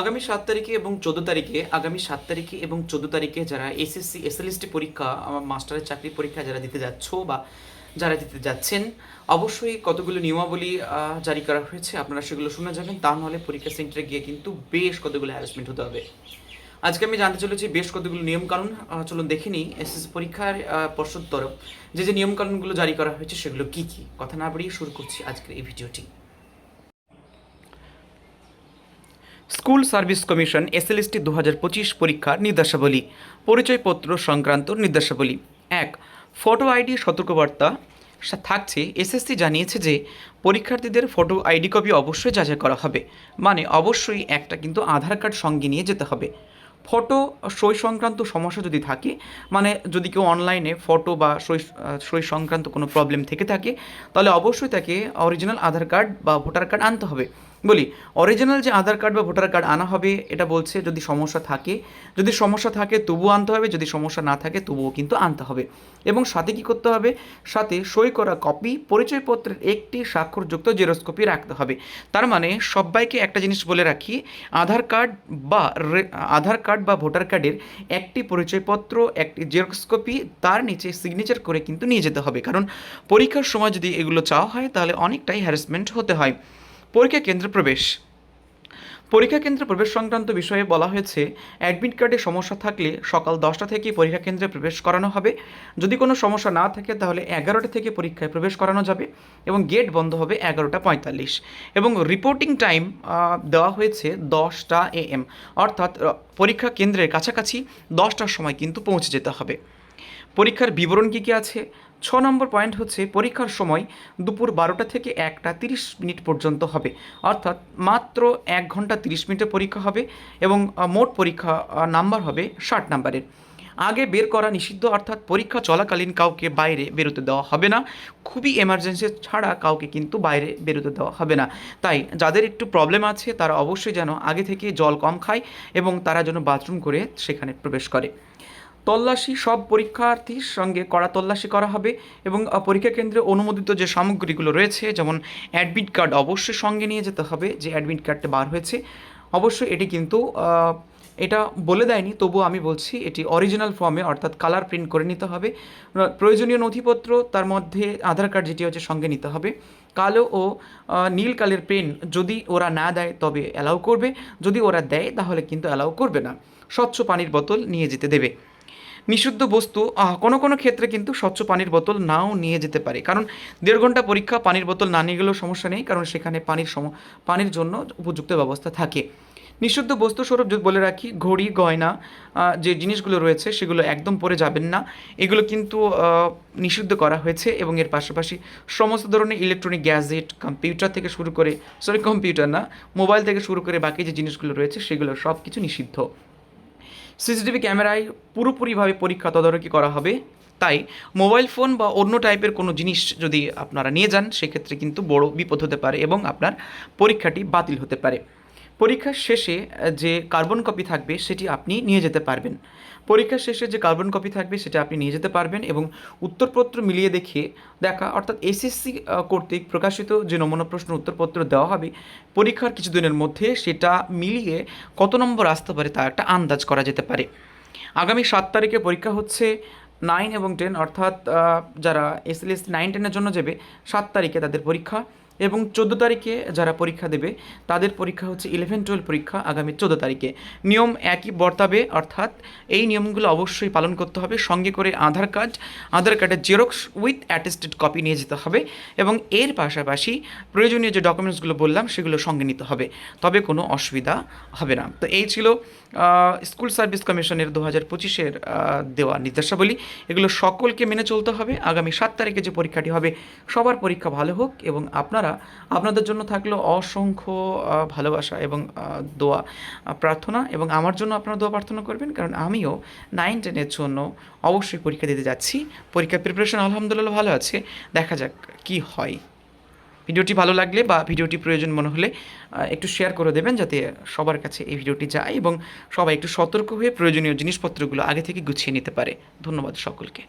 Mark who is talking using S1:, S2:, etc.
S1: আগামী সাত তারিখে এবং চোদ্দ তারিখে আগামী সাত তারিখে এবং চোদ্দ তারিখে যারা এসএসসি এসএলএসটি পরীক্ষা আহ, মাস্টারের চাকরি পরীক্ষা যারা দিতে যাচ্ছ বা যারা দিতে যাচ্ছেন অবশ্যই কতগুলো নিয়মাবলী জারি করা হয়েছে আপনারা সেগুলো শুনে যাবেন। তা নাহলে পরীক্ষা সেন্টারে গিয়ে কিন্তু বেশ কতগুলো হ্যারাসমেন্ট হতে হবে। আজকে আমি জানতে চলেছি বেশ কতগুলো নিয়মকানুন চলুন দেখে নিই এসএসসি পরীক্ষার পর্ষদ তরফ। যে যে নিয়মকানুনগুলো জারি করা হয়েছে সেগুলো কি কি? কথা না বাড়িয়ে শুরু করছি আজকের এই ভিডিওটি। স্কুল সার্ভিস কমিশন এসএলএসটি দু হাজার পঁচিশ পরীক্ষার নির্দেশাবলী, পরিচয়পত্র সংক্রান্ত নির্দেশাবলী। এক, ফটো আইডি সতর্কবার্তা। থাকছে, এসএসসি জানিয়েছে যে পরীক্ষার্থীদের ফটো আইডি কপি অবশ্যই যাচাই করা হবে। মানে অবশ্যই একটা কিন্তু আধার কার্ড সঙ্গে নিয়ে যেতে হবে। ফটো সই সংক্রান্ত সমস্যা যদি থাকে মানে যদি কেউ অনলাইনে ফটো বা সই সই সংক্রান্ত কোনো প্রবলেম থেকে থাকে, তাহলে অবশ্যই তাকে অরিজিনাল আধার কার্ড বা ভোটার কার্ড আনতে হবে। বলি অরিজিনাল যে আধার কার্ড বা ভোটার কার্ড আনা হবে, এটা বলছে যদি সমস্যা থাকে, যদি সমস্যা থাকে তবুও আনতে হবে, যদি সমস্যা না থাকে তবুও কিন্তু আনতে হবে। এবং সাথে কি করতে হবে? সাথে সই করা কপি পরিচয়পত্রের একটি স্বাক্ষরযুক্ত জেরক্স কপি রাখতে হবে। তার মানে সবাইকে একটা জিনিস বলে রাখি, আধার কার্ড বা আধার কার্ড বা ভোটার কার্ডের একটি পরিচয়পত্র, একটি জেরক্স কপি তার নিচে সিগনেচার করে কিন্তু নিয়ে যেতে হবে। কারণ পরীক্ষার সময় যদি এগুলো চাওয়া হয়, তাহলে অনেকটাই হ্যারাসমেন্ট হতে হয়। পরীক্ষা কেন্দ্রে প্রবেশ। পরীক্ষা কেন্দ্রে প্রবেশ সংক্রান্ত বিষয়ে বলা হয়েছে, অ্যাডমিট কার্ডে সমস্যা থাকলে সকাল দশটা থেকে পরীক্ষা কেন্দ্রে প্রবেশ করানো হবে। যদি কোনো সমস্যা না থাকে, তাহলে এগারোটা থেকে পরীক্ষায় প্রবেশ করানো যাবে এবং গেট বন্ধ হবে এগারোটা পঁয়তাল্লিশ। এবং রিপোর্টিং টাইম দেওয়া হয়েছে দশটা এ এম অর্থাৎ পরীক্ষা কেন্দ্রের কাছাকাছি দশটার সময় কিন্তু পৌঁছে যেতে হবে। পরীক্ষার বিবরণ কী কী আছে? ছ নম্বর পয়েন্ট হচ্ছে পরীক্ষার সময় দুপুর বারোটা থেকে একটা তিরিশ মিনিট পর্যন্ত হবে। অর্থাৎ মাত্র এক ঘণ্টা তিরিশ মিনিটের পরীক্ষা হবে এবং মোট পরীক্ষা নাম্বার হবে ষাট নাম্বারের। আগে বের করা নিষিদ্ধ, অর্থাৎ পরীক্ষা চলাকালীন কাউকে বাইরে বেরোতে দেওয়া হবে না। খুবই এমার্জেন্সি ছাড়া কাউকে কিন্তু বাইরে বেরোতে দেওয়া হবে না। তাই যাদের একটু প্রবলেম আছে, তারা অবশ্যই যেন আগে থেকে জল কম খায় এবং তারা যেন বাথরুম করে সেখানে প্রবেশ করে। তল্লাশি, সব পরীক্ষার্থীর সঙ্গে কড়া তল্লাশি করা হবে এবং পরীক্ষা কেন্দ্রে অনুমোদিত যে সামগ্রীগুলো রয়েছে, যেমন অ্যাডমিট কার্ড অবশ্যই সঙ্গে নিয়ে যেতে হবে, যে অ্যাডমিট কার্ডটা বার হয়েছে। অবশ্যই এটি কিন্তু এটা বলে দেয়নি, তবুও আমি বলছি, এটি অরিজিনাল ফর্মে অর্থাৎ কালার প্রিন্ট করে নিতে হবে। প্রয়োজনীয় নথিপত্র, তার মধ্যে আধার কার্ড যেটি হচ্ছে সঙ্গে নিতে হবে। কালো ও নীল কালের পেন যদি ওরা না দেয়, তবে অ্যালাউ করবে। যদি ওরা দেয়, তাহলে কিন্তু অ্যালাউ করবে না। স্বচ্ছ পানির বোতল নিয়ে যেতে দেবে। নিষিদ্ধ বস্তু কোনো কোনো ক্ষেত্রে কিন্তু স্বচ্ছ পানির বোতল নাও নিয়ে যেতে পারে। কারণ দেড় ঘণ্টা পরীক্ষা, পানির বোতল না নিয়ে গেলেও সমস্যা নেই, কারণ সেখানে পানির সম, পানির জন্য উপযুক্ত ব্যবস্থা থাকে। নিষিদ্ধ বস্তু স্বরূপ যদি বলে রাখি, ঘড়ি, গয়না যে জিনিসগুলো রয়েছে সেগুলো একদম পরে যাবেন না। এগুলো কিন্তু নিষিদ্ধ করা হয়েছে এবং এর পাশাপাশি সমস্ত ধরনের ইলেকট্রনিক গ্যাজেট, কম্পিউটার থেকে শুরু করে, সরি, কম্পিউটার না, মোবাইল থেকে শুরু করে বাকি যে জিনিসগুলো রয়েছে সেগুলো সব কিছু নিষিদ্ধ। সিসিটিভি ক্যামেরায় পুরোপুরিভাবে পরীক্ষা তদারকি করা হবে। তাই মোবাইল ফোন বা অন্য টাইপের কোনো জিনিস যদি আপনারা নিয়ে যান, সেক্ষেত্রে কিন্তু বড় বিপদ হতে পারে এবং আপনার পরীক্ষাটি বাতিল হতে পারে। পরীক্ষার শেষে যে কার্বন কপি থাকবে সেটি আপনি নিয়ে যেতে পারবেন। পরীক্ষার শেষে যে কার্বন কপি থাকবে সেটা আপনি নিয়ে যেতে পারবেন এবং উত্তরপত্র মিলিয়ে দেখে দেখা, অর্থাৎ এসএসসি কর্তৃক প্রকাশিত যে নমুনা প্রশ্ন উত্তরপত্র দেওয়া হবে, পরীক্ষার কিছুদিনের মধ্যে সেটা মিলিয়ে কত নম্বর আসতে পারে তা একটা আন্দাজ করা যেতে পারে। আগামী সাত তারিখে পরীক্ষা হচ্ছে নাইন এবং টেন অর্থাৎ যারা এসএলএস নাইন টেনের জন্য যাবে, সাত তারিখে তাদের পরীক্ষা এবং চোদ্দ তারিখে যারা পরীক্ষা দেবে, তাদের পরীক্ষা হচ্ছে ইলেভেন টুয়েলভ পরীক্ষা আগামী চোদ্দ তারিখে। নিয়ম একই বর্তাবে, অর্থাৎ এই নিয়মগুলো অবশ্যই পালন করতে হবে। সঙ্গে করে আধার কার্ড, আধার কার্ডের জেরক্স উইথ অ্যাটেস্টেড কপি নিয়ে যেতে হবে এবং এর পাশাপাশি প্রয়োজনীয় যে ডকুমেন্টসগুলো বললাম, সেগুলো সঙ্গে নিতে হবে। তবে কোনো অসুবিধা হবে না। তো এই ছিল স্কুল সার্ভিস কমিশনের দু হাজার পঁচিশের দেওয়া নির্দেশাবলী। এগুলো সকলকে মেনে চলতে হবে। আগামী সাত তারিখে যে পরীক্ষাটি হবে, সবার পরীক্ষা ভালো হোক এবং আপনারা আপনাদের জন্য থাকল অসংখ্য ভালোবাসা এবং দোয়া প্রার্থনা এবং আমার জন্য আপনারা দোয়া প্রার্থনা করবেন। কারণ আমিও নাইন টেনের জন্য অবশ্যই পরীক্ষা দিতে যাচ্ছি। পরীক্ষার প্রিপারেশন আলহামদুলিল্লাহ ভালো আছে। দেখা যাক কি হয়। ভিডিওটি ভালো লাগলে বা ভিডিওটি প্রয়োজন মনে হলে একটু শেয়ার করে দেবেন যাতে সবার কাছে এই ভিডিওটি যায় এবং সবাই একটু সতর্ক হয়ে প্রয়োজনীয় জিনিসপত্রগুলো আগে থেকে গুছিয়ে নিতে পারে। ধন্যবাদ সকলকে।